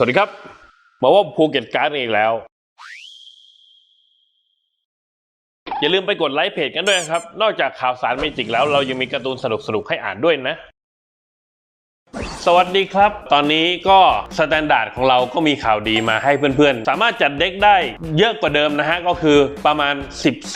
สวัสดีครับ มาว่าภูเก็ตการ์ดอีกแล้ว อย่าลืมไปกดไลค์เพจกันด้วยนะครับ นอกจากข่าวสารเมจิกแล้วเรายังมีการ์ตูนสนุกๆให้อ่านด้วยนะ สวัสดีครับ ตอนนี้ก็สแตนดาร์ดของเราก็มีข่าวดีมาให้เพื่อนๆ สามารถจัดเด็กได้เยอะกว่าเดิมนะฮะ ก็คือประมาณ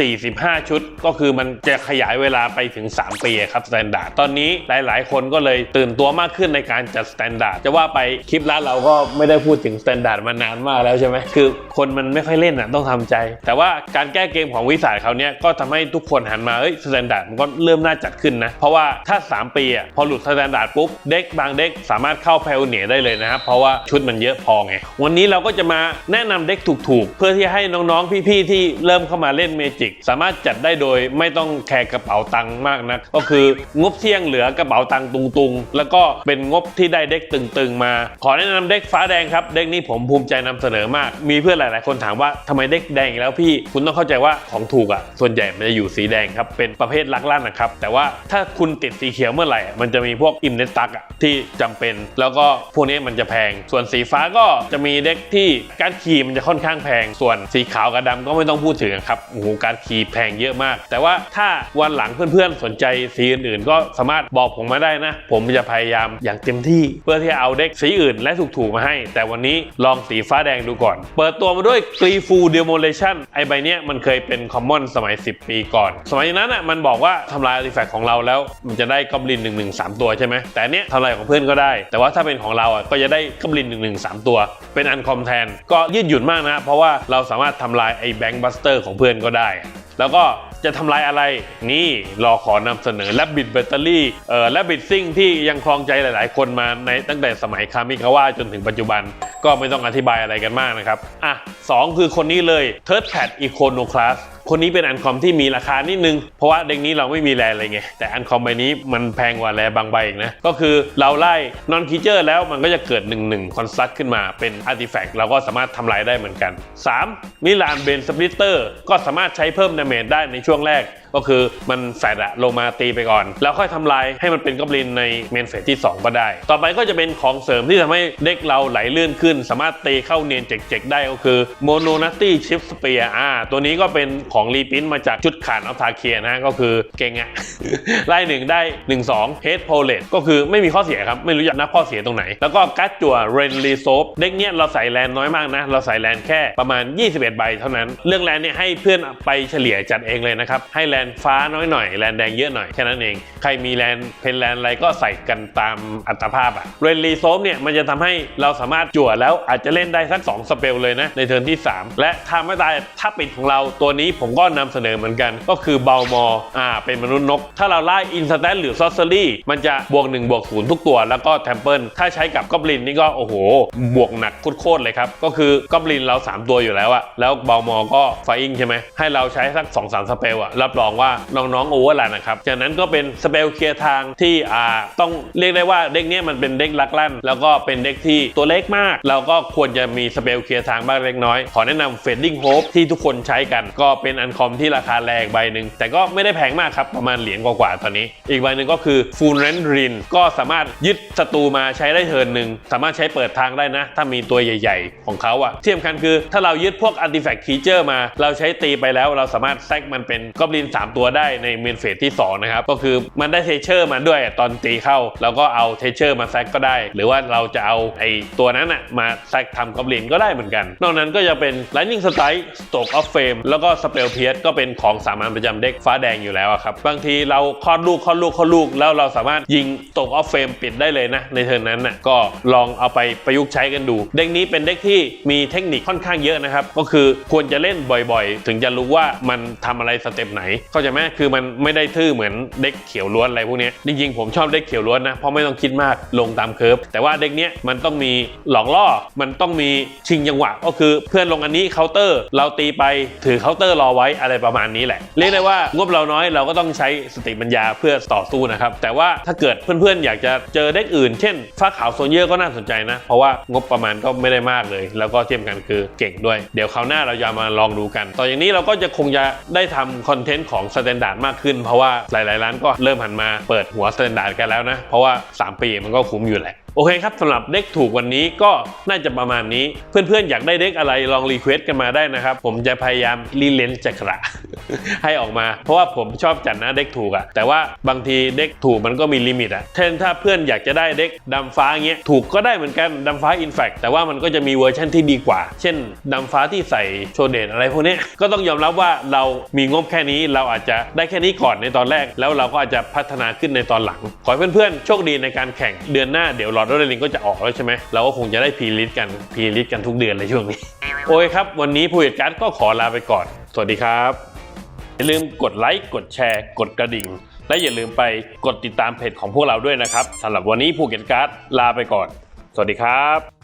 14-15 ชุด ก็คือมันจะขยายเวลาไปถึง 3 ปีครับสแตนดาร์ดตอนนี้หลายๆ คนก็เลยตื่นตัวมากขึ้นในการจัดสแตนดาร์ดจะว่าไปคลิปร้านเราก็ไม่ได้พูดถึงสแตนดาร์ดมานานมากแล้วใช่ไหมคือคนมันไม่ค่อยเล่นอะต้องทำใจ แต่ว่าการแก้เกมของวิสาเขาเนี้ยก็ทำให้ทุกคนหันมาเอ้ยสแตนดาร์ดมันก็เริ่มน่าจัดขึ้นนะเพราะว่าถ้า 3 ปีอะพอหลุดสแตนดาร์ดปุ๊บเด็กบางเด็กสามารถเข้าแพลเนียได้เลยนะครับเพราะว่าชุดมันเยอะพอไงวันนี้เราก็จะมาแนะนำเด็กถูกๆ เพื่อที่ให้น้องๆพี่ๆที่เริ่มเข้ามาเล่นเมจิกสามารถจัดได้โดยไม่ต้องแคร์กระเป๋าตังค์มากนะก็คืองบเที่ยงเหลือกระเป๋าตังค์ตุงๆ แล้วก็เป็นงบที่ได้เด็กตึงๆ มา ขอแนะนำเด็กฟ้าแดงครับเด็กนี้ผมภูมิใจนำเสนอมาก มีเพื่อนหลายๆ คนถามว่าทำไมเด็กแดงอีกแล้วพี่คุณต้องเข้าใจว่าของถูกอะส่วนใหญ่มันจะอยู่สีแดงครับเป็นประเภทลักลั่นนะครับแต่ว่าถ้าคุณติดสีเขียวเมื่อไหร่อะมันจะมีพวกอิมเนตักอะที่จำเป็น แล้วก็พวกนี้มันจะแพง ส่วนสีฟ้าก็จะมีเด็กที่การขี่มันจะค่อนข้างแพง ส่วนสีขาวกับดำก็ไม่ต้องพูดถึงครับโอ้โหการขี่แพงเยอะมาก แต่ว่าถ้าวันหลังเพื่อนๆสนใจสีอื่นๆ ก็สามารถบอกผมมาได้นะ ผมจะพยายามอย่างเต็มที่เพื่อที่จะเอาเด็กสีอื่นและถูกๆมาให้ แต่วันนี้ลองสีฟ้าแดงดูก่อน เปิดตัวมาด้วยกรีฟูเดโมเลชันไอใบเนี้ยมันเคยเป็นคอมมอนสมัย 10 ปีก่อน สมัยนั้นอะมันบอกว่าทำลายอาร์ติแฟกต์ของเราแล้ว มันจะได้กอบลิน1 1 3 ตัวใช่ไหมแต่เนี้ยทำลายของเพื่อนก็ได้ แต่ว่าถ้าเป็นของเราอะก็จะได้กอบลิน1 1 3ตัว เป็นอันคอมแทน ก็ยืดหยุ่นมากนะ เพราะว่าเราสามารถทำลายไอ้แบงค์บัสเตอร์ของเพื่อนก็ได้ แล้วก็จะทำลายอะไร นี่รอขอนำเสนอแลบบิดแบตเตอรี่เอ่อแลบบิดซิ่งที่ยังคลองใจหลาย ๆ คนมาในตั้งแต่สมัยคามิคาวะจนถึงปัจจุบันก็ไม่ต้องอธิบายอะไรกันมากนะครับ อะสองคือคนนี้เลยเทิร์ดแพดอีโคนนี้เป็นอันคอมที่มีราคานิดนึง เพราะว่าเด็กนี้เราไม่มีแรเลยไงแต่อันคอมใบนี้มันแพงกว่าแรบางใบอีกนะ ก็คือเราไล่นอนคีเจอร์แล้วมันก็จะเกิด 1 1 คอนสตัทขึ้นมาเป็นอาร์ติแฟกต์เราก็สามารถทำลายได้เหมือนกัน 3. มิลานเบนสปลิตเตอร์ก็สามารถใช้เพิ่มดาเมจได้ในช่วงแรกก็คือมันแฟดอะลงมาตีไปก่อน แล้วค่อยทำลายให้มันเป็นกอบลินในเมนเฟสที่ 2 ก็ได้ ต่อไปก็จะเป็นของเสริมที่ทำให้เด็กเราไหลลื่นขึ้น สามารถตีเข้าเนียนเจ็กๆ ได้ก็คือโมโนนัตตี้ชิฟสเปียอ่าตัวนี้ก็เป็นของรีพินมาจากชุดขานอัลทาเคียนะก็คือเก่งอะไล่หนึ่งได้ 1 2 Head p o l e t ก็คือไม่มีข้อเสียครับ ไม่รู้จะนับข้อเสียตรงไหน แล้วก็การ์ดจั่วเรนรีโซฟเด็กเนี้ยเราใส่แลนน้อยมากนะ เราใส่แลนแค่ประมาณ 21 ใบเท่านั้น เรื่องแลนเนี่ยให้เพื่อนไปเฉลี่ยจัดเองเลยนะครับ ให้แลนฟ้าน้อยหน่อยแลนแดงเยอะหน่อยแค่นั้นเอง ใครมีแลนเพนแลนอะไรก็ใส่กันตามอัตภาพอะเรนรีโซฟเนี่ยมันจะทำให้เราสามารถจั่วแล้วอาจจะเล่นได้สัก2สเปลเลยนะในเทิร์นที่ 3 และทำไม่ตายถ้าปิดของเราตัวนี้ผมก็นำเสนอเหมือนกัน ก็คือเบลมออ่าเป็นมนุษย์นก ถ้าเราไล่อินสแตนหรือซอสเซอรี่มันจะบวก1บวก0ทุกตัว แล้วก็แทมเพิลถ้าใช้กับกอบลินนี่ก็โอ้โห บวกหนักโคตรเลยครับ ก็คือกอบลินเรา 3 ตัวอยู่แล้วอะแล้วเบลมอก็ไฟอิงใช่ไหมให้เราใช้สัก2 3สามสเปลอะรับรองว่าน้องๆโอเวอร์แลนนะครับจากนั้นก็เป็นสเปลเคลียร์ทางที่อ่าต้องเรียกได้ว่าเด็กเนี้ยมันเป็นเด็กลักลั่น แล้วก็เป็นเด็กที่ตัวเล็กมาก เราก็ควรจะมีสเปลเคลียร์ทางบ้างเล็กน้อย ขอแนะนำเฟดดิ้งโฮปที่ทุกคนใช้กันก็เป็นอันคอมที่ราคาแรงใบหนึ่งแต่ก็ไม่ได้แพงมากครับ ประมาณเหรียญกว่าๆตอนนี้ อีกใบหนึ่งก็คือฟูลเรนรินก็สามารถยึดศัตรูมาใช้ได้เทิร์นหนึ่งสามารถใช้เปิดทางได้นะ ถ้ามีตัวใหญ่ ๆ ของเขาอะที่สำคัญคือถ้าเรายึดพวกอาร์ติแฟกต์คีเจอร์มา เราใช้ตีไปแล้วเราสามารถแซกมันเป็นกอบลิน 3 ตัวได้ในเมนเฟสที่ 2 นะครับ ก็คือมันได้เทเชอร์มาด้วยตอนตีเข้าแล้วก็เอาเทเชอร์มาแซกก็ได้ หรือว่าเราจะเอาไอ้ตัวนั้นอะมาแซกทำกอบลินก็ได้เหมือนกัน นอกนั้นก็จะเป็น Lightning Strike Stroke of Fame แล้วก็ Spell Pierce ก็เป็นของสามัญประจำเด็กฟ้าแดงอยู่แล้วครับ บางทีเราคลอดลูกคลอดลูกคลอดลูกแล้วเราสามารถยิงตกออฟเฟรมปิดได้เลยนะ ในเทิร์นนั้นน่ะก็ลองเอาไปประยุกต์ใช้กันดู เด็กนี้เป็นเด็กที่มีเทคนิคค่อนข้างเยอะนะครับ ก็คือควรจะเล่นบ่อยๆ ถึงจะรู้ว่ามันทำอะไรสเต็ปไหน เข้าใจไหมคือมันไม่ได้ทื่อเหมือนเด็กเขียวล้วนอะไรพวกนี้จริงๆผมชอบเด็กเขียวล้วนนะเพราะไม่ต้องคิดมากลงตามเคิร์ฟแต่ว่าเด็กเนี้ยมันต้องมีหลอกล่อมันต้องมีชิงจังหวะ ก็คือเพื่อนลงอันนี้เคาน์เตอร์ เราตีไปถือเคาน์เตอร์รอไว้อะไรประมาณนี้แหละ เรียกได้ว่างบเราน้อยเราก็ต้องใช้สติปัญญาเพื่อต่อสู้นะครับ แต่ว่าถ้าเกิดเพื่อนๆ อยากจะเจอเด็กอื่น เช่นฟ้าขาวโซนเยอร์ก็น่าสนใจนะ เพราะว่างบประมาณก็ไม่ได้มากเลย แล้วก็เทียมกันคือเก่งด้วย เดี๋ยวคราวหน้าเราจะมาลองดูกัน ต่ออย่างนี้เราก็จะคงจะได้ทำคอนเทนต์ของสแตนดาร์ดมากขึ้น เพราะว่าหลายๆร้านก็เริ่มหันมาเปิดหัวสแตนดาร์ดกันแล้วนะ เพราะว่า 3 ปีมันก็คุ้มอยู่แหละ โอเคครับสำหรับเด็กถูกวันนี้ก็น่าจะประมาณนี้ เพื่อนๆอยากได้เด็กอะไรลองรีเควสต์กันมาได้นะครับ ผมจะพยายามรีเลนจักระให้ออกมา เพราะว่าผมชอบจัดนะเด็กถูกอะแต่ว่าบางทีเด็กถูกมันก็มีลิมิตอะเช่นถ้าเพื่อนอยากจะได้เด็กดำฟ้าเงี้ยถูกก็ได้เหมือนกันดำฟ้าอินแฟกแต่ว่ามันก็จะมีเวอร์ชันที่ดีกว่า เช่นดำฟ้าที่ใส่โชเดตอะไรพวกนี้ก็ต้องยอมรับว่าเรามีงบแค่นี้เราอาจจะได้แค่นี้ก่อนในตอนแรก แล้วเราก็อาจจะพัฒนาขึ้นในตอนหลัง ขอให้เพื่อนๆโชคดีในการแข่งเดือนหน้าเดี๋ยวลอร์ดเรลิงก็จะออกแล้วใช่ไหมเราก็คงจะได้พีลิสกันพีลิสกันทุกเดือนเลยช่วงนี้ โอเคครับ วันนี้ผู้จัดการก็ขอลาไปก่อน สวัสดีครับ อย่าลืมกดไลค์กดแชร์ กดกระดิ่ง และอย่าลืมไปกดติดตามเพจของพวกเราด้วยนะครับสำหรับวันนี้ภูเก็ตการ์ดลาไปก่อน สวัสดีครับ